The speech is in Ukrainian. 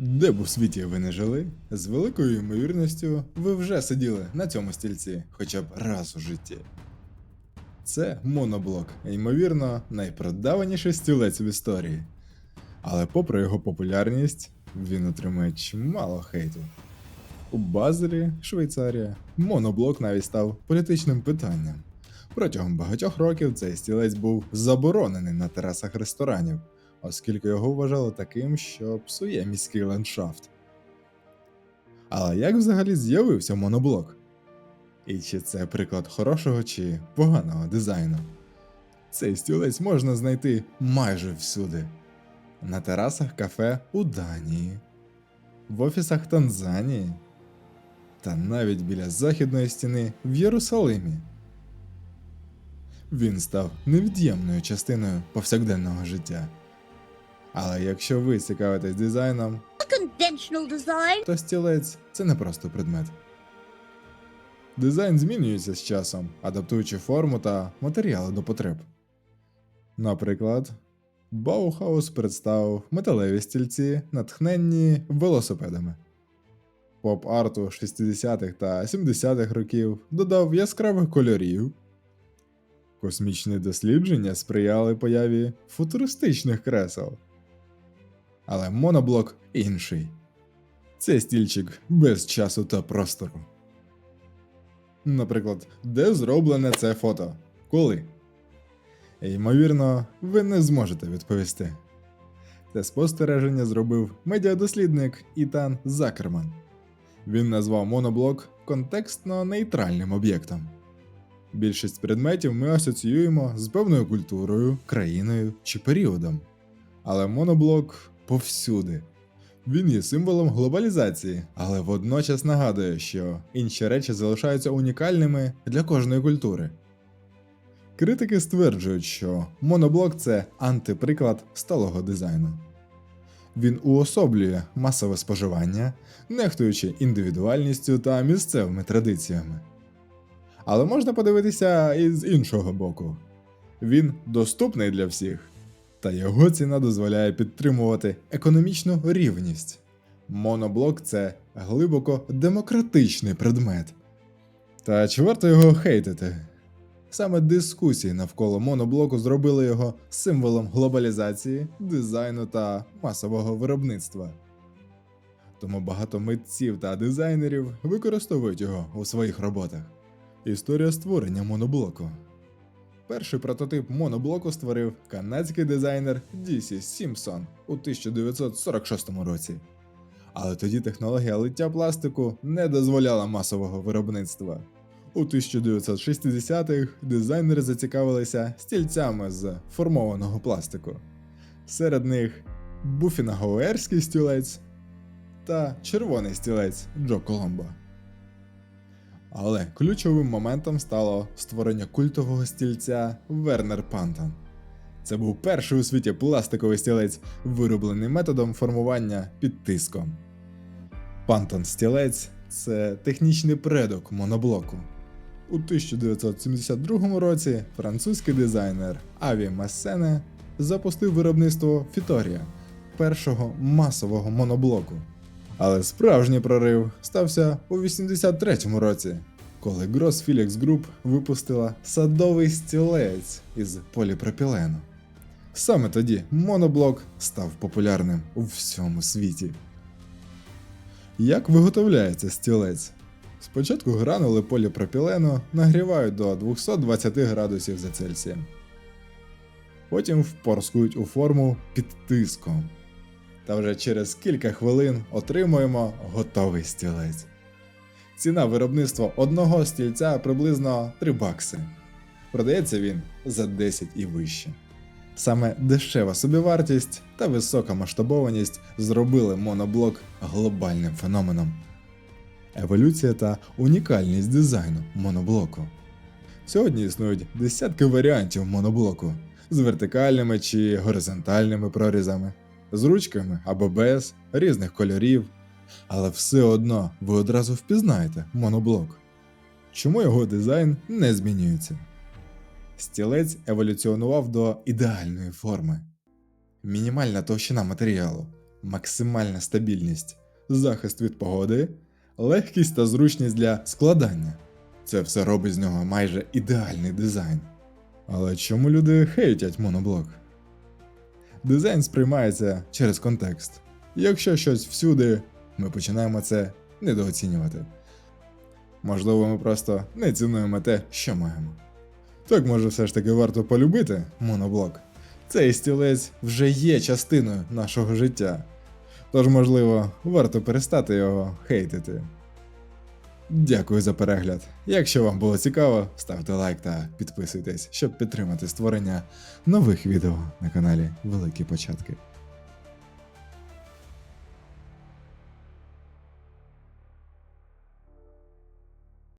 Де б у світі ви не жили, з великою ймовірністю ви вже сиділи на цьому стільці хоча б раз у житті. Це моноблок, ймовірно, найпродаваніший стілець в історії. Але попри його популярність, він отримує чимало хейту. У Базелі, Швейцарія, моноблок навіть став політичним питанням. Протягом багатьох років цей стілець був заборонений на терасах ресторанів, оскільки його вважали таким, що псує міський ландшафт. Але як взагалі з'явився моноблок? І чи це приклад хорошого чи поганого дизайну? Цей стілець можна знайти майже всюди: на терасах кафе у Данії, в офісах Танзанії та навіть біля західної стіни в Єрусалимі. Він став невід'ємною частиною повсякденного життя. Але якщо ви цікавитесь дизайном, то стілець це не просто предмет. Дизайн змінюється з часом, адаптуючи форму та матеріали до потреб. Наприклад, Баухаус представив металеві стільці, натхненні велосипедами. Поп-арту 60-х та 70-х років додав яскравих кольорів. Космічні дослідження сприяли появі футуристичних кресел. Але моноблок інший. Це стільчик без часу та простору. Наприклад, де зроблене це фото? Коли? Ймовірно, ви не зможете відповісти. Це спостереження зробив медіадослідник Ітан Закерман. Він назвав моноблок контекстно нейтральним об'єктом. Більшість предметів ми асоціюємо з певною культурою, країною чи періодом. Але моноблок повсюди. Він є символом глобалізації, але водночас нагадує, що інші речі залишаються унікальними для кожної культури. Критики стверджують, що моноблок це антиприклад сталого дизайну. Він уособлює масове споживання, нехтуючи індивідуальністю та місцевими традиціями. Але можна подивитися і з іншого боку. Він доступний для всіх, та його ціна дозволяє підтримувати економічну рівність. Моноблок це глибоко демократичний предмет. Та чи варто його хейтити? Саме дискусії навколо моноблоку зробили його символом глобалізації, дизайну та масового виробництва. Тому багато митців та дизайнерів використовують його у своїх роботах. Історія створення моноблоку. Перший прототип моноблоку створив канадський дизайнер Дісі Сімпсон у 1946 році. Але тоді технологія лиття пластику не дозволяла масового виробництва. У 1960-х дизайнери зацікавилися стільцями з формованого пластику. Серед них буфінагоерський стілець та червоний стілець Джо Коломбо. Але ключовим моментом стало створення культового стільця Вернер Пантон. Це був перший у світі пластиковий стілець, вироблений методом формування під тиском. Пантон стілець це технічний предок моноблоку. У 1972 році французький дизайнер Аві Массене запустив виробництво Фіторія, першого масового моноблоку. Але справжній прорив стався у 83-му році, коли Gross Felix Group випустила садовий стілець із поліпропілену. Саме тоді моноблок став популярним у всьому світі. Як виготовляється стілець? Спочатку гранули поліпропілену нагрівають до 220 градусів за Цельсієм. Потім впорскують у форму під тиском. Та вже через кілька хвилин отримуємо готовий стілець. Ціна виробництва одного стільця приблизно 3 бакси. Продається він за 10 і вище. Саме дешева собівартість та висока масштабованість зробили моноблок глобальним феноменом. Еволюція та унікальність дизайну моноблоку. Сьогодні існують десятки варіантів моноблоку з вертикальними чи горизонтальними прорізами, з ручками або без, різних кольорів. Але все одно ви одразу впізнаєте моноблок. Чому його дизайн не змінюється? Стілець еволюціонував до ідеальної форми. Мінімальна товщина матеріалу, максимальна стабільність, захист від погоди, легкість та зручність для складання. Це все робить з нього майже ідеальний дизайн. Але чому люди хейтять моноблок? Дизайн сприймається через контекст. Якщо щось всюди, ми починаємо це недооцінювати. Можливо, ми просто не цінуємо те, що маємо. Так може все ж таки варто полюбити моноблок. Цей стілець вже є частиною нашого життя. Тож, можливо, варто перестати його хейтити. Дякую за перегляд. Якщо вам було цікаво, ставте лайк та підписуйтесь, щоб підтримати створення нових відео на каналі Великі Початки.